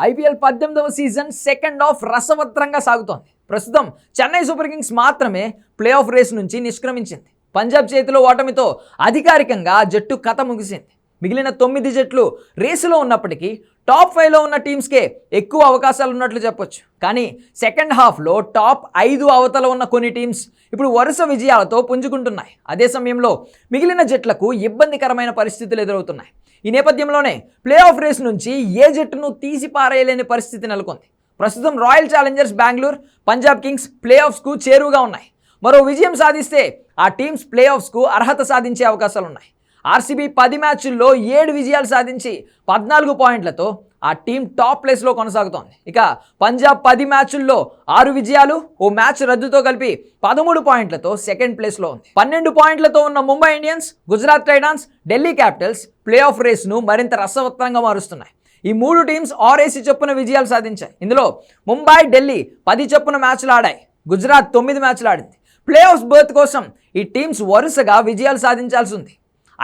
IPL పద్దెనిమిదవ season second half రసవత్రంగా సాగుతోంది. ప్రస్తుతం చెన్నై సూపర్ కింగ్స్ మాత్రమే ప్లే ఆఫ్ రేస్ నుంచి నిష్క్రమించింది. పంజాబ్ చేతిలో ఓటమితో అధికారికంగా జట్టు కథ ముగిసింది. మిగిలిన తొమ్మిది జట్లు రేసులో ఉన్నప్పటికీ టాప్ ఫైవ్లో ఉన్న టీమ్స్కే ఎక్కువ అవకాశాలు ఉన్నట్లు చెప్పొచ్చు. కానీ సెకండ్ హాఫ్లో టాప్ ఐదు అవతల ఉన్న కొన్ని టీమ్స్ ఇప్పుడు వరుస విజయాలతో పుంజుకుంటున్నాయి. అదే సమయంలో మిగిలిన జట్లకు ఇబ్బందికరమైన పరిస్థితులు ఎదురవుతున్నాయి. ఈ నేపథ్యంలోనే ప్లే ఆఫ్ రేస్ నుంచి ఏ జట్టును తీసి పారేయలేని పరిస్థితి నెలకొంది. ప్రస్తుతం royal challengers Bengaluru Punjab kings play ఆఫ్స్కు చేరువుగా ఉన్నాయి. మరో విజయం సాధిస్తే ఆ టీమ్స్ ప్లే ఆఫ్స్కు అర్హత సాధించే అవకాశాలు ఉన్నాయి ఆర్సీబీ పది మ్యాచ్ల్లో ఏడు విజయాలు సాధించి పద్నాలుగు పాయింట్లతో ఆ టీం టాప్ ప్లేస్లో కొనసాగుతోంది. ఇక పంజాబ్ పది మ్యాచ్ల్లో ఆరు విజయాలు ఓ మ్యాచ్ రద్దుతో కలిపి పదమూడు పాయింట్లతో సెకండ్ ప్లేస్లో ఉంది. పన్నెండు పాయింట్లతో ఉన్న Mumbai Indians Gujarat titans Delhi capitals play off రేస్ను మరింత రసవత్తంగా మారుస్తున్నాయి. ఈ మూడు టీమ్స్ ఆరేసి చొప్పున విజయాలు సాధించాయి. ఇందులో ముంబై ఢిల్లీ పది చొప్పున మ్యాచ్లు ఆడాయి. గుజరాత్ తొమ్మిది మ్యాచ్లు ఆడింది. ప్లే ఆఫ్ బర్త్ కోసం ఈ టీమ్స్ వరుసగా విజయాలు సాధించాల్సి ఉంది.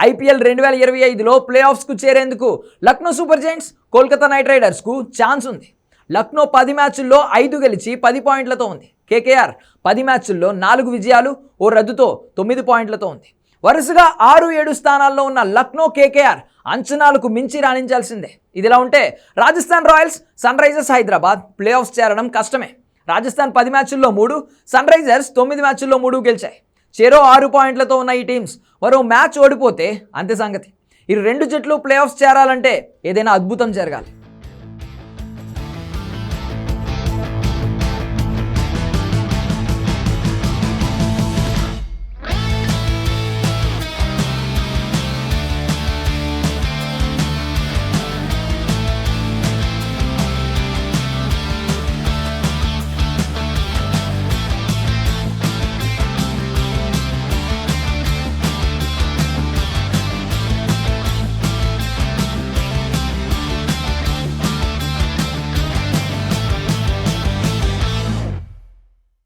ఐపీఎల్ రెండు వేల ఇరవై ఐదులో ప్లే ఆఫ్స్కు చేరేందుకు Lucknow super giants Kolkata night రైడర్స్కు chance ఉంది. లక్నో పది మ్యాచ్ల్లో ఐదు గెలిచి పది పాయింట్లతో ఉంది. కేకేఆర్ పది మ్యాచ్ల్లో నాలుగు విజయాలు ఓ రద్దుతో తొమ్మిది పాయింట్లతో ఉంది. వరుసగా ఆరు ఏడు స్థానాల్లో ఉన్న లక్నో కేకేఆర్ అంచనాలకు మించి రాణించాల్సిందే. ఇదిలా ఉంటే Rajasthan royals sunrisers Hyderabad play offs చేరడం కష్టమే. రాజస్థాన్ పది మ్యాచ్ల్లో మూడు సన్ రైజర్స్ తొమ్మిది మ్యాచ్ల్లో మూడు గెలిచాయి. చెరో ఆరు పాయింట్లతో ఉన్న ఈ టీమ్స్. మరో మ్యాచ్ ఓడిపోతే అంతే సంగతి. ఈ రెండు జట్లు ప్లే ఆఫ్స్ చేరాలంటే ఏదైనా అద్భుతం జరగాలి.